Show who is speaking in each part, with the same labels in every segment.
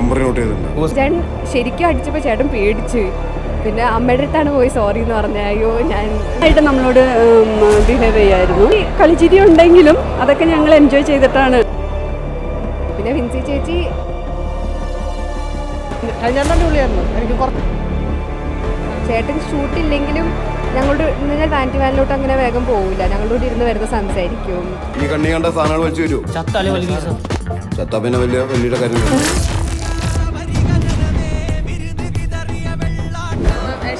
Speaker 1: Number note ചെയ്തിട്ടുണ്ട്.
Speaker 2: ചേട്ടൻ ശരിക്കും അടിച്ചപ്പോൾ ചേട്ടൻ പേടിച്ചു. പിന്നെ അമ്മയുടെ അടുത്താണ് പോയി സോറി എന്ന് പറഞ്ഞ. അയ്യോ ഞാൻ
Speaker 3: ആയിട്ട് നമ്മളോട് ബിഹേവ് ചെയ്യായിരുന്നു. കളിച്ചിരി ഉണ്ടെങ്കിലും അതൊക്കെ ഞങ്ങൾ എൻജോയ് ചെയ്തിട്ടാണ്.
Speaker 2: പിന്നെ വിൻസി ചേച്ചി. ചേട്ടൻ ഷൂട്ടില്ലെങ്കിലും ഞങ്ങളുടെ നിങ്ങൾ വാന്റി വാനിലോട്ട് അങ്ങനെ വേഗം പോവില്ല ഞങ്ങളുടെ കൂടെ ഇരുന്ന് വരുന്ന സംസാരിക്കും.
Speaker 1: ഈ കണ്ണി കണ്ട സാധനങ്ങൾ വലിച്ചു
Speaker 4: വലിയ കേസാ.
Speaker 1: പിന്നെ വലിയ വലിയ കാര്യം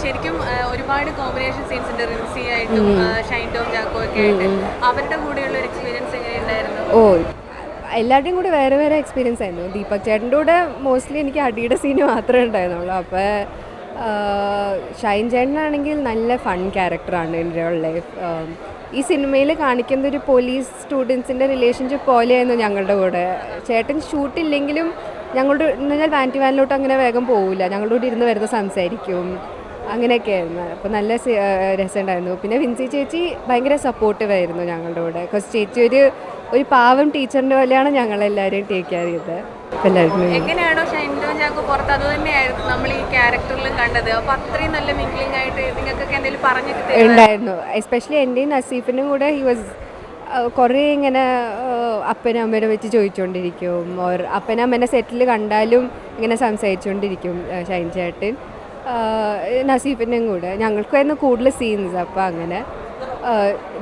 Speaker 5: ശരിക്കും ഒരുപാട് കോമ്പിനേഷൻ സീൻസ് ഉണ്ട്. റിൻസി ആയിട്ടും ഷൈൻ ടോം ജാക്കോ ഒക്കെ ആയിട്ട്. അവരുടെ കൂടെയുള്ള ഒരു എക്സ്പീരിയൻസ് എങ്ങനെയുണ്ടായിരുന്നു?
Speaker 2: ഓ എല്ലാവരുടെയും കൂടെ വേറെ വേറെ എക്സ്പീരിയൻസ് ആയിരുന്നു. ദീപക് ചേട്ടന്റെ കൂടെ മോസ്റ്റ്ലി എനിക്ക് അടിയുടെ സീന് മാത്രമേ ഉണ്ടായിരുന്നുള്ളൂ. അപ്പോൾ ഷൈൻ ചേട്ടനാണെങ്കിൽ നല്ല ഫൺ ക്യാരക്ടറാണ് എന്റെ ഉള്ള ലൈഫ് ഈ സിനിമയിൽ കാണിക്കുന്ന ഒരു പോലീസ് സ്റ്റുഡൻസിന്റെ റിലേഷൻഷിപ്പ് പോലെയായിരുന്നു ഞങ്ങളുടെ കൂടെ. ചേട്ടൻ ഷൂട്ടില്ലെങ്കിലും ഞങ്ങളുടെ ഞാൻ വാന്റി വാനിലോട്ട് അങ്ങനെ വേഗം പോവില്ല ഞങ്ങളുടെ കൂടെ ഇരുന്ന് വരുന്ന സംസാരിക്കും. അങ്ങനെയൊക്കെ ആയിരുന്നു അപ്പോൾ നല്ല രസമുണ്ടായിരുന്നു. പിന്നെ വിൻസി ചേച്ചി ഭയങ്കര സപ്പോർട്ടീവ് ആയിരുന്നു ഞങ്ങളുടെ കൂടെ. ബിക്കോസ് ചേച്ചി ഒരു ഒരു പാവം ടീച്ചറിന്റെ പോലെയാണ് ഞങ്ങളെല്ലാവരെയും ടേക്ക് കെയർ ചെയ്തത്. എല്ലാവരും
Speaker 5: എങ്ങനെയാണോ ഷൈൻഡോ ഞങ്ങൾക്ക് പുറത്ത് അത് തന്നെയായിരുന്നു നമ്മൾ ഈ ക്യാരക്ടറിലും കണ്ടത്. അപ്പോൾ അത്രയും നല്ല മിംഗ്ലിംഗ് ആയിട്ട് നിങ്ങൾക്കൊക്കെ എന്തെങ്കിലും പറഞ്ഞിട്ട്?
Speaker 2: ഉണ്ടായിരുന്നു. എസ്പെഷ്യലി എന്റെയും നസീഫിനും കൂടെ ഹി വാസ് കുറേ ഇങ്ങനെ അപ്പനും അമ്മേനെ വെച്ച് ചോദിച്ചുകൊണ്ടിരിക്കും ഓർ അപ്പനും അമ്മനെ സെറ്റിൽ കണ്ടാലും ഇങ്ങനെ സംസാരിച്ചുകൊണ്ടിരിക്കും ഷൈൻ ചേട്ടൻ. നസീഫിന്റെയും കൂടെ. ഞങ്ങൾക്കായിരുന്നു കൂടുതൽ സീൻസ് അപ്പോൾ അങ്ങനെ.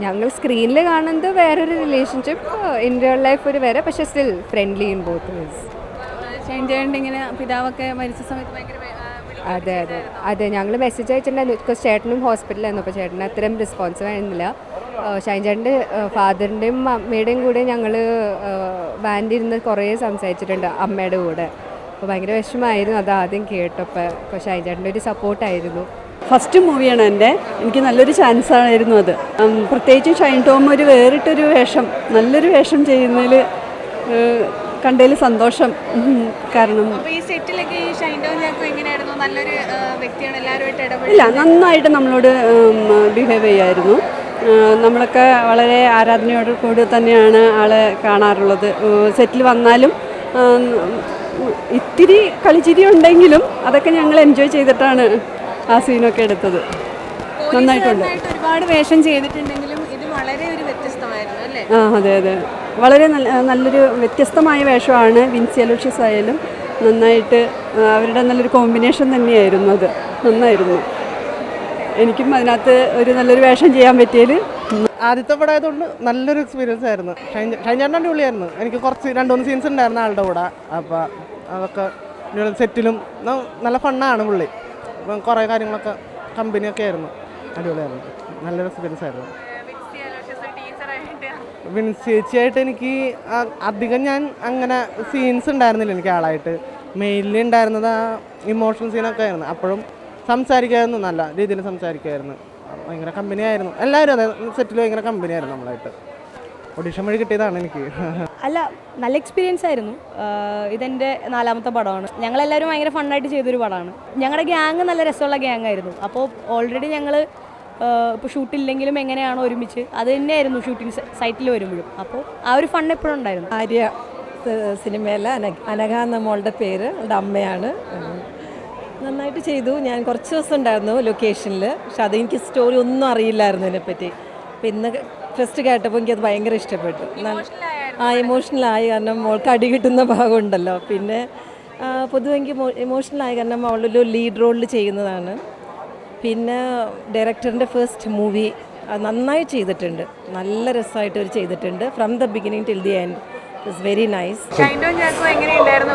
Speaker 2: ഞങ്ങൾ സ്ക്രീനിൽ കാണുന്നത് വേറൊരു റിലേഷൻഷിപ്പ് ഇൻ റിയൽ ലൈഫ് ഒരു വേറെ പക്ഷേ still friendly in both ways
Speaker 5: ഇങ്ങനെ പിതാവൊക്കെ മരിച്ച സമയത്ത് ഭയങ്കര
Speaker 2: അതെ അതെ. അതെ ഞങ്ങൾ മെസ്സേജ് അയച്ചിട്ടുണ്ടായിരുന്നു. ബിക്കോസ് ചേട്ടനും ഹോസ്പിറ്റലായിരുന്നു അപ്പോൾ ചേട്ടന് അത്രയും റെസ്പോൺസ് ആയിരുന്നില്ല. ഷൈൻ ചേട്ടന്റെ ഫാദറിന്റെയും അമ്മയുടെയും കൂടെ ഞങ്ങൾ വാൻഡിരുന്ന് കുറേ സംസാരിച്ചിട്ടുണ്ട് അമ്മയുടെ കൂടെ. അപ്പോൾ ഭയങ്കര വിഷമമായിരുന്നു. അത് ആദ്യം കേട്ടപ്പോൾ അപ്പോൾ ഷൈൻ ചേട്ടന്റെ ഒരു സപ്പോർട്ടായിരുന്നു.
Speaker 3: ഫസ്റ്റ് മൂവിയാണ് എന്റെ. എനിക്ക് നല്ലൊരു ചാൻസ് ആയിരുന്നു അത്. പ്രത്യേകിച്ച് ഷൈൻ ടോം ഒരു വേറിട്ടൊരു വേഷം നല്ലൊരു വേഷം ചെയ്യുന്നതിൽ കണ്ടതിൽ സന്തോഷം. കാരണം
Speaker 5: ഈ സെറ്റിലൊക്കെ ഷൈൻ ടോം ജാക്കോ എങ്ങനെയായിരുന്നു? നല്ലൊരു വ്യക്തിയാണ് എല്ലാവരുമായിട്ട് ഇടപെടുന്നത്
Speaker 3: ഇല്ല നന്നായിട്ട് നമ്മളോട് ബിഹേവ് ചെയ്യായിരുന്നു. നമ്മളൊക്കെ വളരെ ആരാധനയോട് കൂടി തന്നെയാണ് ആളെ കാണാറുള്ളത്. സെറ്റിൽ വന്നാലും ഇത്തിരി കളിച്ചിരി ഉണ്ടെങ്കിലും അതൊക്കെ ഞങ്ങൾ എൻജോയ് ചെയ്തിട്ടാണ് ആ സീനൊക്കെ എടുത്തത്. നന്നായിട്ടുണ്ട്.
Speaker 5: ഒരുപാട് വേഷം ചെയ്തിട്ടുണ്ടെങ്കിലും ഇത് വളരെ ഒരു വ്യത്യസ്തമായിരുന്നു അല്ലേ?
Speaker 3: ആ അതെ അതെ. വളരെ നല്ല നല്ലൊരു വ്യത്യസ്തമായ വേഷമാണ് വിൻസി അലോഷ്യസ് ആയാലും നന്നായിട്ട് അവരുടെ നല്ലൊരു കോമ്പിനേഷൻ തന്നെയായിരുന്നു അത്. നന്നായിരുന്നു. എനിക്കും അതിനകത്ത് ഒരു നല്ലൊരു വേഷം ചെയ്യാൻ പറ്റിയതിൽ
Speaker 6: ആദ്യത്തെ പടമായതുകൊണ്ട് നല്ലൊരു എക്സ്പീരിയൻസ് ആയിരുന്നു. ഷൈൻ ഷൈൻ ചേട്ടന്റെ ഉള്ളിയായിരുന്നു എനിക്ക് കുറച്ച് രണ്ട് മൂന്ന് സീൻസ് ഉണ്ടായിരുന്നു ആളുടെ കൂടെ. അപ്പോൾ അതൊക്കെ സെറ്റിലും നല്ല ഫണ്ണാണ് പുള്ളി. അപ്പം കുറേ കാര്യങ്ങളൊക്കെ കമ്പനിയൊക്കെ ആയിരുന്നു. അടിപൊളിയായിരുന്നു. നല്ലൊരു എക്സ്പീരിയൻസ് ആയിരുന്നു.
Speaker 5: ടീച്ചറായിട്ട്
Speaker 6: വിൻസ് ചേച്ചിയായിട്ട് എനിക്ക് അധികം ഞാൻ അങ്ങനെ സീൻസ് ഉണ്ടായിരുന്നില്ല എനിക്ക് ആളായിട്ട്. മെയിൻലി ഉണ്ടായിരുന്നത് ആ ഇമോഷണൽ സീനൊക്കെ ആയിരുന്നു. അപ്പോഴും സംസാരിക്കായിരുന്നു നല്ല രീതിയിൽ സംസാരിക്കുമായിരുന്നു ഭയങ്കര കമ്പനിയായിരുന്നു എല്ലാവരും അതെ സെറ്റിൽ ഭയങ്കര കമ്പനിയായിരുന്നു നമ്മളായിട്ട്. ഓഡിഷൻ വഴി കിട്ടിയതാണ് എനിക്ക്.
Speaker 7: അല്ല നല്ല എക്സ്പീരിയൻസ് ആയിരുന്നു. ഇതെന്റെ ഇതെന്റെ നാലാമത്തെ പടമാണ്. ഞങ്ങളെല്ലാവരും ഭയങ്കര ഫണ്ണായിട്ട് ചെയ്തൊരു പടമാണ്. ഞങ്ങളുടെ ഗ്യാങ് നല്ല രസമുള്ള ഗ്യാങ് ആയിരുന്നു. അപ്പോൾ ഓൾറെഡി ഞങ്ങൾ ഇപ്പോൾ ഷൂട്ടില്ലെങ്കിലും എങ്ങനെയാണോ ഒരുമിച്ച് അത് തന്നെയായിരുന്നു ഷൂട്ടിംഗ് സൈറ്റിൽ വരുമ്പോഴും. അപ്പോൾ ആ ഒരു ഫണ്ട് എപ്പോഴും ഉണ്ടായിരുന്നു.
Speaker 8: ആര്യ സിനിമയിലെ അന അനഘ എന്ന മോളുടെ പേര് അവളുടെ അമ്മയാണ്. നന്നായിട്ട് ചെയ്തു. ഞാൻ കുറച്ച് ദിവസം ഉണ്ടായിരുന്നു ലൊക്കേഷനിൽ പക്ഷെ അതെനിക്ക് സ്റ്റോറി ഒന്നും അറിയില്ലായിരുന്നു ഇതിനെപ്പറ്റി. അപ്പം ഇന്ന് ഫസ്റ്റ് കേട്ടപ്പോൾ എനിക്കത് ഭയങ്കര ഇഷ്ടപ്പെട്ടു. ആ ഇമോഷണലായി കാരണം മോൾക്ക് അടി കിട്ടുന്ന ഭാഗമുണ്ടല്ലോ പിന്നെ പൊതുവെ എനിക്ക് ഇമോഷണലായി കാരണം അവളൊരു ലീഡ് റോളിൽ ചെയ്യുന്നതാണ്. പിന്നെ ഡയറക്ടറിന്റെ ഫസ്റ്റ് മൂവി നന്നായി ചെയ്തിട്ടുണ്ട്. നല്ല രസമായിട്ട് അവർ ചെയ്തിട്ടുണ്ട്. From the beginning till the end it's very nice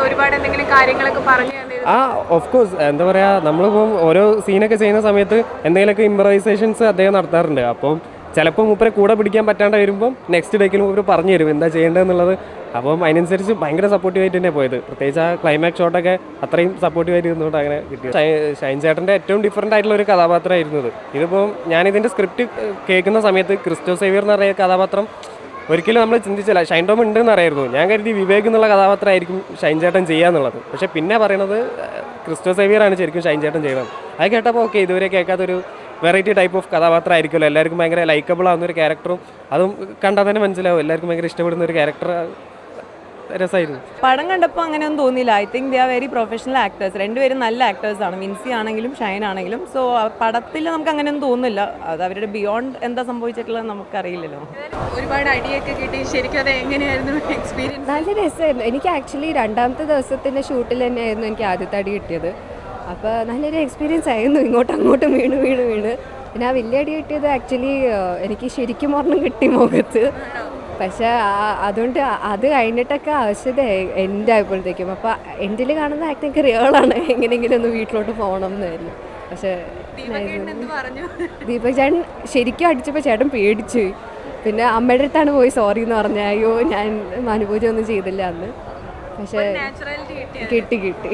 Speaker 5: ഒരുപാട് എന്തെങ്കിലും കാര്യങ്ങളൊക്കെ പറഞ്ഞു
Speaker 9: ആ ഓഫ് കോഴ്സ് എന്താ പറയുക നമ്മളിപ്പം ഓരോ സീനൊക്കെ ചെയ്യുന്ന സമയത്ത് എന്തെങ്കിലുമൊക്കെ ഇമ്പ്രവൈസേഷൻസ് അദ്ദേഹം നടത്താറുണ്ട്. അപ്പം ചിലപ്പോൾ മൂപ്പരെ കൂടെ പിടിക്കാൻ പറ്റാണ്ട് വരുമ്പം നെക്സ്റ്റ് ഡേക്കിൽ മൂപ്പര് പറഞ്ഞു തരും എന്താ ചെയ്യേണ്ടതെന്നുള്ളത്. അപ്പം അതിനനുസരിച്ച് ഭയങ്കര സപ്പോർട്ടീവായിട്ട് തന്നെ പോയത്. പ്രത്യേകിച്ച് ആ ക്ലൈമാക്സ് ഷോട്ടൊക്കെ അത്രയും സപ്പോർട്ടീവായിട്ട് ഇരുന്നുകൊണ്ട് അങ്ങനെ കിട്ടി ഷൈൻ ചേട്ടന്റെ ഏറ്റവും ഡിഫറന്റ് ആയിട്ടുള്ള ഒരു കഥാപാത്രമായിരുന്നു ഇത് ഇതിപ്പം ഞാനിതിന്റെ സ്ക്രിപ്റ്റ് കേൾക്കുന്ന സമയത്ത് ക്രിസ്റ്റോ സേവിയർ എന്ന് പറയുന്ന കഥാപാത്രം ഒരിക്കലും നമ്മൾ ചിന്തിച്ചില്ല. ഷൈൻ ടോം ഉണ്ടെന്ന് അറിയായിരുന്നു. ഞാൻ കരുതി വിവേക് എന്നുള്ള കഥാപാത്രമായിരിക്കും ഷൈൻ ചേട്ടൻ ചെയ്യാന്നുള്ളത് പക്ഷേ പിന്നെ പറയുന്നത് ക്രിസ്റ്റോ ക്രിസ്റ്റോ സേവിയറാണ് ശരിക്കും ഷൈൻ ചേട്ടൻ ചെയ്യണം അത് കേട്ടപ്പോൾ ഓക്കെ ഇതുവരെ കേൾക്കാത്തൊരു വെറൈറ്റി ടൈപ്പ് ഓഫ് കഥാപാത്രമായിരിക്കുമല്ലോ എല്ലാവർക്കും ഭയങ്കര ലൈക്കബിൾ ആവുന്ന ഒരു ക്യാരക്ടറും അതും കണ്ടാൽ തന്നെ മനസ്സിലാവും. എല്ലാവർക്കും ഭയങ്കര ഇഷ്ടപ്പെടുന്ന ഒരു ക്യാരക്ടർ രസമായിരുന്നു
Speaker 4: പടം കണ്ടപ്പോൾ അങ്ങനെ ഒന്നും തോന്നിയില്ല. I think they are very professional actors രണ്ടുപേരും നല്ല ആക്ടേഴ്സാണ് മിൻസി ആണെങ്കിലും ഷൈൻ ആണെങ്കിലും. സോ പടത്തിൽ നമുക്ക് അങ്ങനെ ഒന്നും തോന്നില്ല. അത് അവരുടെ ബിയോണ്ട് എന്താ സംഭവിച്ചിട്ടുള്ളത് നമുക്കറിയില്ലല്ലോ.
Speaker 5: ഒരുപാട് അടിയൊക്കെ കിട്ടി. ശരിക്കും അത് എങ്ങനെയായിരുന്നു എക്സ്പീരിയൻസ്
Speaker 2: നല്ല രസമായിരുന്നു. എനിക്ക് ആക്ച്വലി രണ്ടാമത്തെ ദിവസത്തിന്റെ ഷൂട്ടിൽ തന്നെയായിരുന്നു എനിക്ക് ആദ്യത്തെ അടി കിട്ടിയത്. അപ്പോൾ നല്ലൊരു എക്സ്പീരിയൻസ് ആയിരുന്നു. ഇങ്ങോട്ടും അങ്ങോട്ടും വീണ് വീണ് വീണ്. പിന്നെ ആ വലിയ അടി കിട്ടിയത് ആക്ച്വലി എനിക്ക് ശരിക്കും ഒരെണ്ണം കിട്ടി മുഖത്ത്. പക്ഷേ അതുകൊണ്ട് അത് കഴിഞ്ഞിട്ടൊക്കെ ആവശ്യത എന്റെ ആയപ്പോഴത്തേക്കും അപ്പോൾ എൻഡിൽ കാണുന്ന ആക്ടിങ് റിയളാണ് എങ്ങനെയെങ്കിലും ഒന്ന് വീട്ടിലോട്ട് പോകണം എന്നായിരുന്നു പക്ഷേ ദീപക് ചേട്ടൻ ശരിക്കും അടിച്ചപ്പോൾ ചേട്ടൻ പേടിച്ചു. പിന്നെ അമ്മയുടെ അടുത്താണ് പോയി സോറി എന്ന് പറഞ്ഞ അയ്യോ ഞാൻ അനുഭൂതി ഒന്നും ചെയ്തില്ല അന്ന് പക്ഷേ കിട്ടി കിട്ടി.